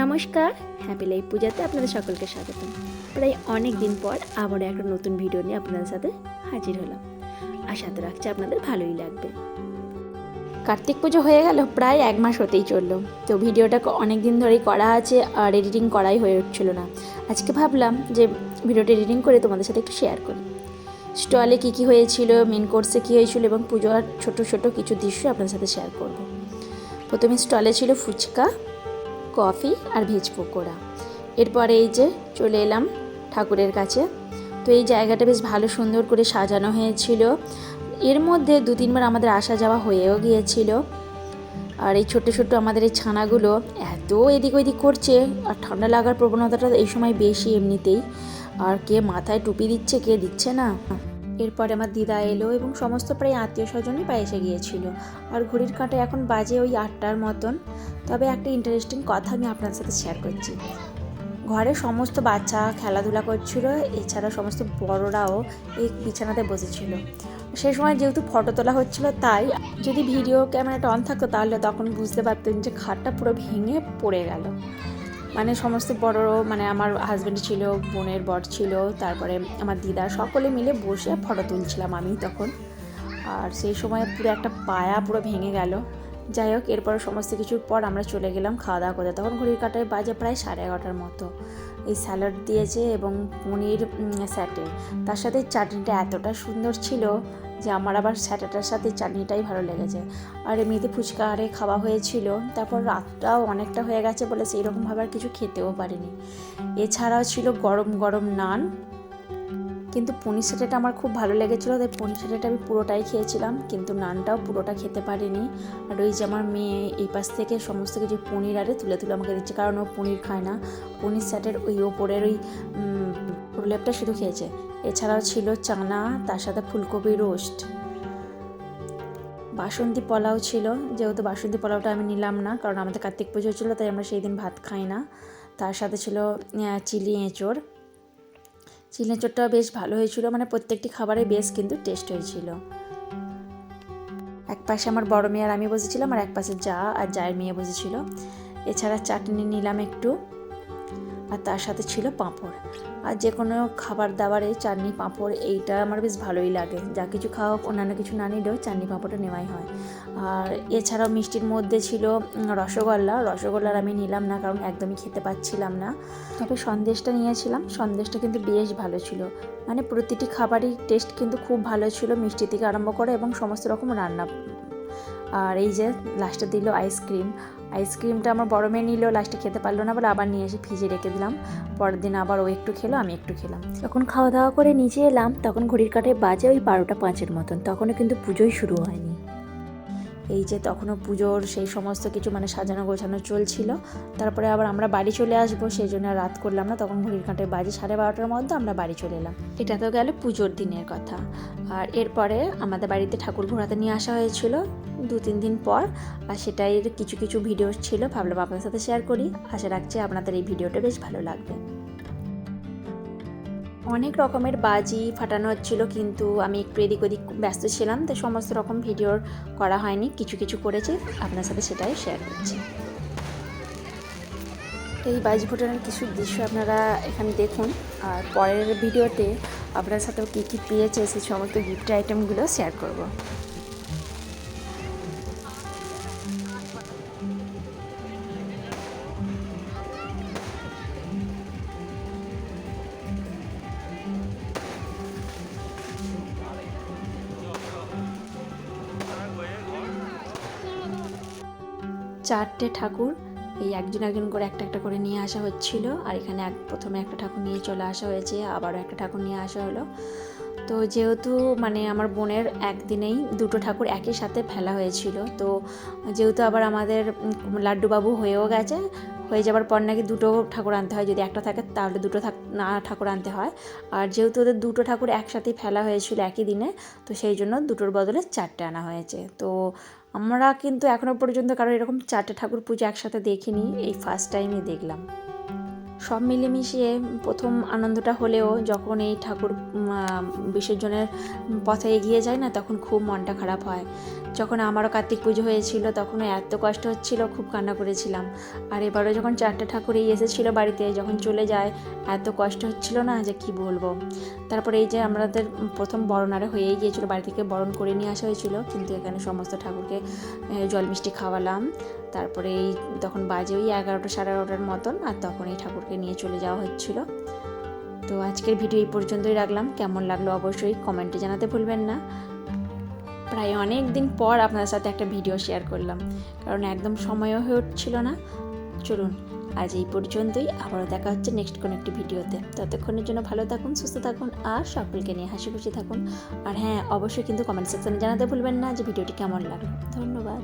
নমস্কার happy life পূজাতে আপনাদের সকলকে স্বাগতম। প্রায় অনেক দিন পর আবারও একটা নতুন ভিডিও নিয়ে আপনাদের সাথে হাজির হলাম। আশা তো রাখছি আপনাদের ভালোই লাগবে। কার্তিক পুজো হয়ে গেল, প্রায় এক মাস হতেই চলল। তো ভিডিওটা অনেক দিন ধরেই করা আছে, আর এডিটিং করাই হয়ে উঠছিল না। আজকে ভাবলাম যে ভিডিওটা এডিটিং করে তোমাদের সাথে একটু শেয়ার করি। স্টলে কী কী হয়েছিল মেন কোর্সে কী হয়েছিল, এবং পুজোর ছোটো ছোটো কিছু দৃশ্য আপনাদের সাথে শেয়ার করব। প্রথমে স্টলে ছিল ফুচকা কফি আর ভেজ পকোড়া। এরপরে এই যে চলে এলাম ঠাকুরের কাছে। তো এই জায়গাটা বেশ ভালো সুন্দর করে সাজানো হয়েছিল। এর মধ্যে দু তিনবার আমাদের আসা যাওয়া হয়েও গিয়েছিল। আর এই ছোট্ট ছোট্ট আমাদের এই ছানাগুলো এত এদিক ওদিক করছে, আর ঠান্ডা লাগার প্রবণতাটা এই সময় বেশি এমনিতেই। আর কে মাথায় টুপি দিচ্ছে, কে দিচ্ছে না। এরপরে আমার দিদা এলো এবং সমস্ত প্রায় আত্মীয় স্বজনই এসে গিয়েছিল। আর ঘড়ির কাঁটা এখন বাজে ওই আটটার মতন। তবে একটা ইন্টারেস্টিং কথা আমি আপনার সাথে শেয়ার করছি। ঘরে সমস্ত বাচ্চা খেলাধুলা করছিল, এছাড়া সমস্ত বড়রাও এই বিছানাতে বসেছিল। সে সময় যেহেতু ফটো তোলা হচ্ছিল, তাই যদি ভিডিও ক্যামেরাটা অন থাকতো, তাহলে তখন বুঝতে পারতেন যে খাটটা পুরো ভেঙে পড়ে গেল। মানে সমস্ত বড় মানে আমার হাজব্যান্ড ছিল, বোনের বর ছিল, তারপরে আমার দিদা সকলে মিলে বসে ফটো তুলছিলাম আমি তখন। আর সেই সময় পুরো একটা পায়া পুরো ভেঙে গেল। যাই হোক, এরপর সমস্ত কিছুর পর আমরা চলে গেলাম খাওয়া দাওয়া করতে। তখন ঘড়ির কাটায় বাজে প্রায় সাড়ে এগারোটার মতো। এই স্যালাড দিয়েছে এবং পনির স্যাটে। তার সাথে চাটনিটা এতটা সুন্দর ছিল যে আমার আবার স্যাটাটার সাথে চাটনিটাই ভালো লেগেছে। আর এমনিতে ফুচকা আরে খাওয়া হয়েছিল, তারপর রাতটাও অনেকটা হয়ে গেছে বলে সেই রকমভাবে আর কিছু খেতেও পারিনি। এছাড়াও ছিল গরম গরম নান কিন্তু পনির সেটাটা আমার খুব ভালো লেগেছিলো, তাই পনির সেটাটা আমি পুরোটাই খেয়েছিলাম, কিন্তু নানটাও পুরোটা খেতে পারিনি। আর ওই যে আমার মেয়ে এই পাশ থেকে সমস্ত কিছু পনির আরে তুলে তুলে আমাকে দিচ্ছে, কারণ ও পনির খায় না। পনির সেটের ওই ওপরের ওই প্রলেপটা শুধু খেয়েছে। এছাড়াও ছিল চানা, তার সাথে ফুলকপি রোস্ট। বাসন্তী পোলাও ছিল, যেহেতু বাসন্তী পোলাওটা আমি নিলাম না, কারণ আমাদের কার্তিক পুজো ছিল তাই আমরা সেই দিন ভাত খাই না। তার সাথে ছিল চিলি এঁচড়। চিলি চোটটাও বেশ ভালো হয়েছিল মানে প্রত্যেকটি খাবারে বেশ কিন্তু টেস্ট হয়েছিল। এক পাশে আমার বড় মেয়ে আর আমি বসেছিলাম, আর এক পাশে যা আর জায়ের মেয়ে বসেছিল। এছাড়া চাটনি নিলাম একটু। আর তার সাথে ছিল পাঁপড়। আর যে কোনো খাবার দাবারে চাটনি পাঁপড়, এইটা আমার বেশ ভালোই লাগে। যা কিছু খাওয়া হোক, অন্যান্য কিছু না নিলেও চাটনি পাঁপড়টা নেওয়াই হয়। আর এছাড়াও মিষ্টির মধ্যে ছিল রসগোল্লা। রসগোল্লার আমি নিলাম না, কারণ একদমই খেতে পাচ্ছিলাম না। তবে সন্দেশটা নিয়েছিলাম। সন্দেশটা কিন্তু বেশ ভালো ছিল। মানে প্রতিটি খাবারই টেস্ট কিন্তু খুব ভালো ছিল, মিষ্টি থেকে আরম্ভ করে এবং সমস্ত রকম রান্না। আর এই যে লাস্টে দিল আইসক্রিম আইসক্রিমটা আমার বড় মেয়ে নিলেও লাস্টে খেতে পারল না, বলে আবার নিয়ে এসে ফ্রিজে রেখে দিলাম। পরের দিন আবার ও একটু খেলো, আমি একটু খেলাম। যখন খাওয়া দাওয়া করে নিচে এলাম, তখন ঘড়ির কাঠে বাজে ওই বারোটা পাঁচের মতন, তখনও কিন্তু পুজোই শুরু হয়নি। এই যে তখনও পুজোর সেই সমস্ত কিছু মানে সাজানো গোছানো চলছিল। তারপরে আবার আমরা বাড়ি চলে আসব, সেই জন্য রাত করলাম না। তখন ঘড়ির কাঁটে বাজে সাড়ে বারোটার মধ্যে আমরা বাড়ি চলে এলাম। এটা তো গেল পুজোর দিনের কথা। আর এরপরে আমাদের বাড়িতে ঠাকুর ঘোরাতে নিয়ে আসা হয়েছিল দু তিন দিন পর। আর সেটাই কিছু কিছু ভিডিও ছিল, ভাবলাম আপনার সাথে শেয়ার করি। আশা রাখছি আপনাদের এই ভিডিওটা বেশ ভালো লাগবে। অনেক রকমের বাজি ফাটানো হচ্ছিল, কিন্তু আমি একটু এদিক ওদিক ব্যস্ত ছিলাম, তো সমস্ত রকম ভিডিওর করা হয়নি, কিছু কিছু করেছি, আপনার সাথে সেটাই শেয়ার করছি। এই বাজি ফোটানোর কিছু দৃশ্য আপনারা এখানে দেখুন, আর পরের ভিডিওতে আপনার সাথেও কী কী পেয়েছে সেই সমস্ত গিফট আইটেমগুলো শেয়ার করব। চারটে ঠাকুর, এই একজন একজন করে একটা একটা করে নিয়ে আসা হচ্ছিল। আর এখানে এক, প্রথমে একটা ঠাকুর নিয়ে চলে আসা হয়েছে, আবারও একটা ঠাকুর নিয়ে আসা হলো। তো যেহেতু মানে আমার বোনের একদিনেই দুটো ঠাকুর একই সাথে ফেলা হয়েছিল, তো যেহেতু আবার আমাদের লাড্ডুবাবু হয়েও গেছে হয়ে যাবার পর নাকি দুটো ঠাকুর আনতে হয়, যদি একটা থাকে তাহলে দুটো না, ঠাকুর আনতে হয়। আর যেহেতু ওদের দুটো ঠাকুর একসাথেই ফেলা হয়েছিল একই দিনে, তো সেই জন্য দুটোর বদলে চারটে আনা হয়েছে। তো আমরা কিন্তু এখনও পর্যন্ত কারও এরকম চারটে ঠাকুর পুজো একসাথে দেখিনি, এই ফার্স্ট টাইমই দেখলাম। সব মিলেমিশিয়ে প্রথম আনন্দটা হলেও যখন এই ঠাকুর বিসর্জনের পথে এগিয়ে যায় না, তখন খুব মনটা খারাপ হয়। যখন আমারও কার্তিক পুজো হয়েছিল তখন এত কষ্ট হচ্ছিল, খুব কান্না করেছিলাম। আর এবারও যখন চারটে ঠাকুরই এসেছিল বাড়িতে, যখন চলে যায়, এত কষ্ট হচ্ছিল না যে কি বলব। তারপরে এই যে আমাদের প্রথম বরণ বরণারে হয়েই গিয়েছিল, বাড়ি থেকে বরণ করে নিয়ে আসা হয়েছিল, কিন্তু এখানে সমস্ত ঠাকুরকে জল মিষ্টি খাওয়ালাম। তারপরে এই তখন বাজে ওই এগারোটা সাড়ে এগারোটার মতন, আর তখন এই ঠাকুরকে নিয়ে চলে যাওয়া হচ্ছিল। তো আজকের ভিডিও এই পর্যন্তই রাখলাম। কেমন লাগল অবশ্যই কমেন্টে জানাতে ভুলবেন না। প্রায় অনেক দিন পর আপনাদের সাথে একটা ভিডিও শেয়ার করলাম, কারণ একদম সময়ও হয়ে উঠছিল না। চলুন, আজ এই পর্যন্তই। আবারও দেখা হচ্ছে নেক্সট কোনো একটি ভিডিওতে। ততক্ষণের জন্য ভালো থাকুন, সুস্থ থাকুন, আর সকলকে নিয়ে হাসি খুশি থাকুন। আর হ্যাঁ অবশ্যই কিন্তু কমেন্ট সেকশনে জানাতে ভুলবেন না যে ভিডিওটি কেমন লাগল। ধন্যবাদ।